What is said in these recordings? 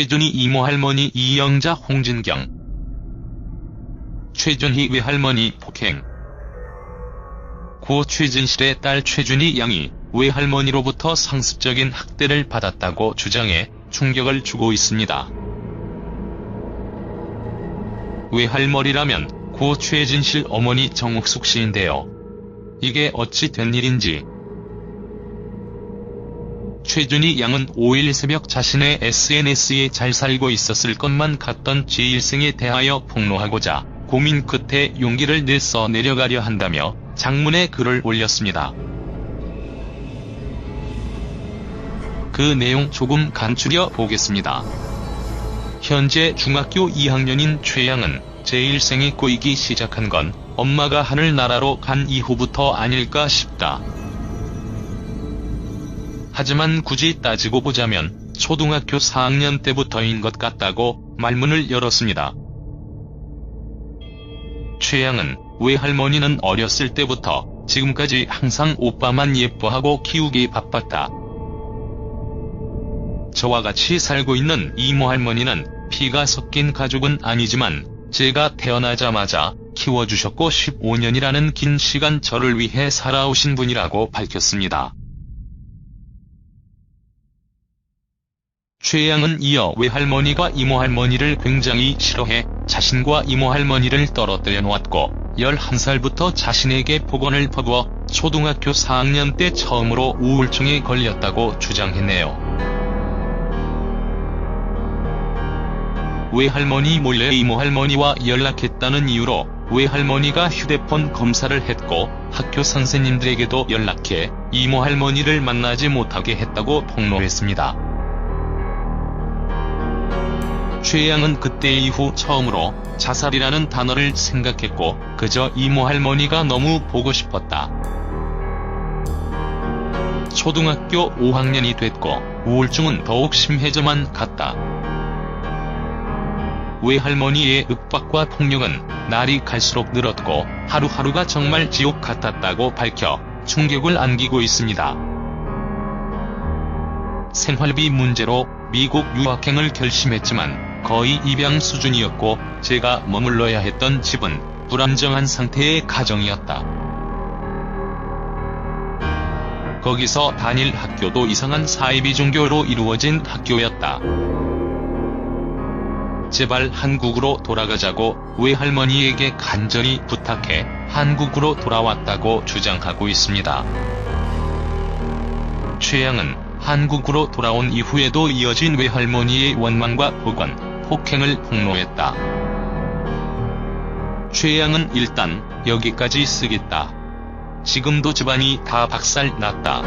최준희 이모 할머니 이영자 홍진경 최준희 외할머니 폭행 고 최진실의 딸 최준희 양이 외할머니로부터 상습적인 학대를 받았다고 주장해 충격을 주고 있습니다. 외할머니라면 고 최진실 어머니 정옥숙 씨인데요. 이게 어찌 된 일인지 최준희 양은 5일 새벽 자신의 SNS에 잘 살고 있었을 것만 같던 제1생에 대하여 폭로하고자 고민 끝에 용기를 내서 내려가려 한다며 장문의 글을 올렸습니다. 그 내용 조금 간추려 보겠습니다. 현재 중학교 2학년인 최양은 제1생이 꼬이기 시작한 건 엄마가 하늘나라로 간 이후부터 아닐까 싶다. 하지만 굳이 따지고 보자면 초등학교 4학년 때부터인 것 같다고 말문을 열었습니다. 최양은 외할머니는 어렸을 때부터 지금까지 항상 오빠만 예뻐하고 키우기 바빴다. 저와 같이 살고 있는 이모 할머니는 피가 섞인 가족은 아니지만 제가 태어나자마자 키워주셨고 15년이라는 긴 시간 저를 위해 살아오신 분이라고 밝혔습니다. 최양은 이어 외할머니가 이모할머니를 굉장히 싫어해 자신과 이모할머니를 떨어뜨려 놓았고 11살부터 자신에게 복원을 퍼부어 초등학교 4학년 때 처음으로 우울증에 걸렸다고 주장했네요. 외할머니 몰래 이모할머니와 연락했다는 이유로 외할머니가 휴대폰 검사를 했고 학교 선생님들에게도 연락해 이모할머니를 만나지 못하게 했다고 폭로했습니다. 최양은 그때 이후 처음으로 자살이라는 단어를 생각했고 그저 이모 할머니가 너무 보고 싶었다. 초등학교 5학년이 됐고 우울증은 더욱 심해져만 갔다. 외할머니의 윽박과 폭력은 날이 갈수록 늘었고 하루하루가 정말 지옥 같았다고 밝혀 충격을 안기고 있습니다. 생활비 문제로 미국 유학행을 결심했지만 거의 입양 수준이었고 제가 머물러야 했던 집은 불안정한 상태의 가정이었다. 거기서 단일 학교도 이상한 사이비 종교로 이루어진 학교였다. 제발 한국으로 돌아가자고 외할머니에게 간절히 부탁해 한국으로 돌아왔다고 주장하고 있습니다. 최양은 한국으로 돌아온 이후에도 이어진 외할머니의 원망과 복원, 폭행을 폭로했다. 최양은 일단 여기까지 쓰겠다. 지금도 집안이 다 박살 났다.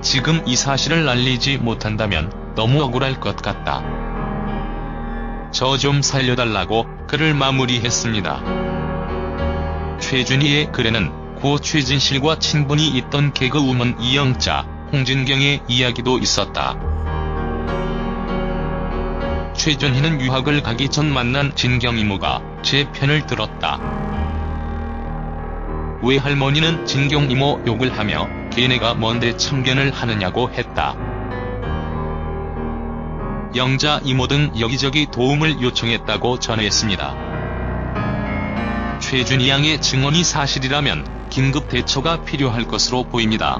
지금 이 사실을 알리지 못한다면 너무 억울할 것 같다. 저 좀 살려달라고 글을 마무리했습니다. 최준희의 글에는 고 최진실과 친분이 있던 개그우먼 이영자, 홍진경의 이야기도 있었다. 최준희는 유학을 가기 전 만난 진경 이모가 제 편을 들었다. 외할머니는 진경 이모 욕을 하며 걔네가 뭔데 참견을 하느냐고 했다. 영자 이모 등 여기저기 도움을 요청했다고 전했습니다. 최준희 양의 증언이 사실이라면 긴급 대처가 필요할 것으로 보입니다.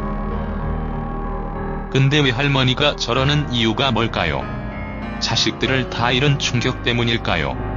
근데 왜 할머니가 저러는 이유가 뭘까요? 자식들을 다 잃은 충격 때문일까요?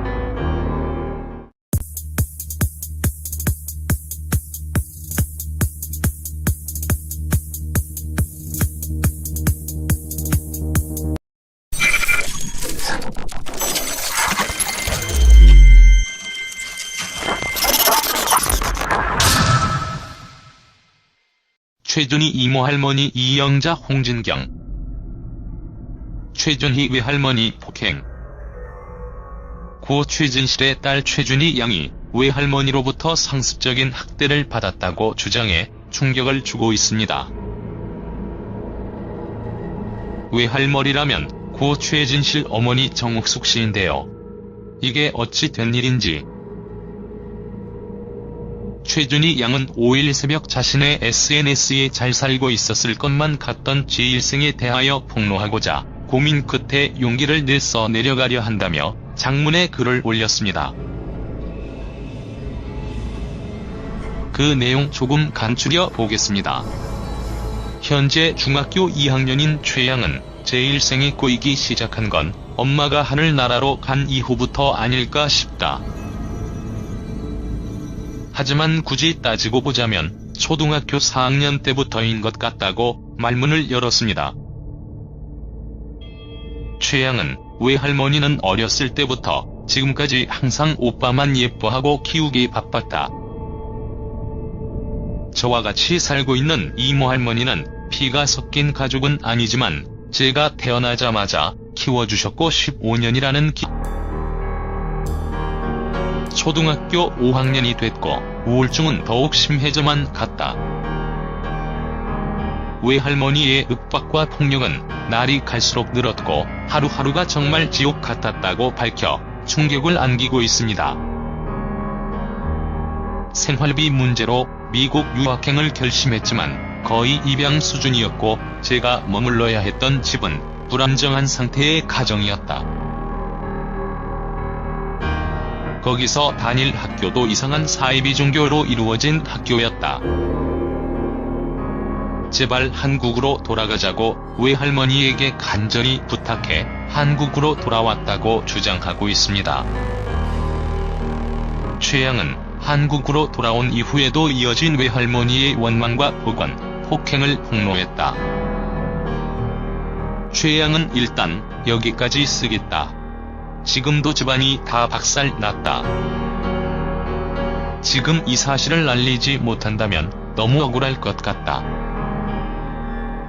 최준희 이모 할머니 이영자 홍진경 최준희 외할머니 폭행 고 최진실의 딸 최준희 양이 외할머니로부터 상습적인 학대를 받았다고 주장해 충격을 주고 있습니다. 외할머니라면 고 최진실 어머니 정옥숙 씨인데요. 이게 어찌 된 일인지 최준희 양은 5일 새벽 자신의 SNS에 잘 살고 있었을 것만 같던 제1생에 대하여 폭로하고자 고민 끝에 용기를 내서 내려가려 한다며 장문의 글을 올렸습니다. 그 내용 조금 간추려 보겠습니다. 현재 중학교 2학년인 최양은 제1생이 꼬이기 시작한 건 엄마가 하늘나라로 간 이후부터 아닐까 싶다. 하지만 굳이 따지고 보자면 초등학교 4학년 때부터인 것 같다고 말문을 열었습니다. 최양은 외할머니는 어렸을 때부터 지금까지 항상 오빠만 예뻐하고 키우기 바빴다. 저와 같이 살고 있는 이모 할머니는 피가 섞인 가족은 아니지만 제가 태어나자마자 키워주셨고 15년이라는 기... 초등학교 5학년이 됐고 우울증은 더욱 심해져만 갔다. 외할머니의 윽박과 폭력은 날이 갈수록 늘었고 하루하루가 정말 지옥 같았다고 밝혀 충격을 안기고 있습니다. 생활비 문제로 미국 유학행을 결심했지만 거의 입양 수준이었고 제가 머물러야 했던 집은 불안정한 상태의 가정이었다. 거기서 다닐 학교도 이상한 사이비 종교로 이루어진 학교였다. 제발 한국으로 돌아가자고 외할머니에게 간절히 부탁해 한국으로 돌아왔다고 주장하고 있습니다. 최양은 한국으로 돌아온 이후에도 이어진 외할머니의 원망과 폭언, 폭행을 폭로했다. 최양은 일단 여기까지 쓰겠다. 지금도 집안이 다 박살 났다. 지금 이 사실을 알리지 못한다면 너무 억울할 것 같다.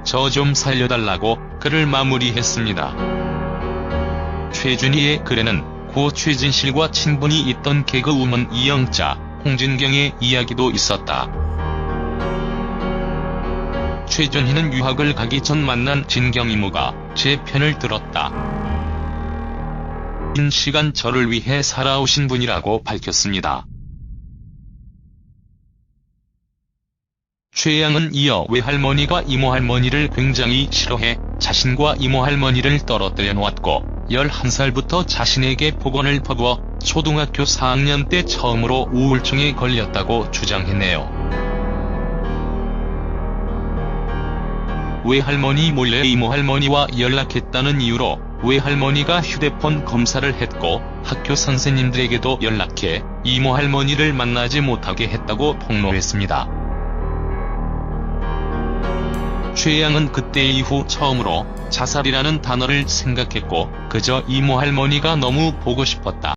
저 좀 살려달라고 글을 마무리했습니다. 최준희의 글에는 고 최진실과 친분이 있던 개그우먼 이영자, 홍진경의 이야기도 있었다. 최준희는 유학을 가기 전 만난 진경 이모가 제 편을 들었다. 긴 시간 저를 위해 살아오신 분이라고 밝혔습니다. 최양은 이어 외할머니가 이모할머니를 굉장히 싫어해 자신과 이모할머니를 떨어뜨려 놓았고 11살부터 자신에게 폭언을 퍼부어 초등학교 4학년 때 처음으로 우울증에 걸렸다고 주장했네요. 외할머니 몰래 이모할머니와 연락했다는 이유로 외할머니가 휴대폰 검사를 했고 학교 선생님들에게도 연락해 이모할머니를 만나지 못하게 했다고 폭로했습니다. 최양은 그때 이후 처음으로 자살이라는 단어를 생각했고 그저 이모 할머니가 너무 보고 싶었다.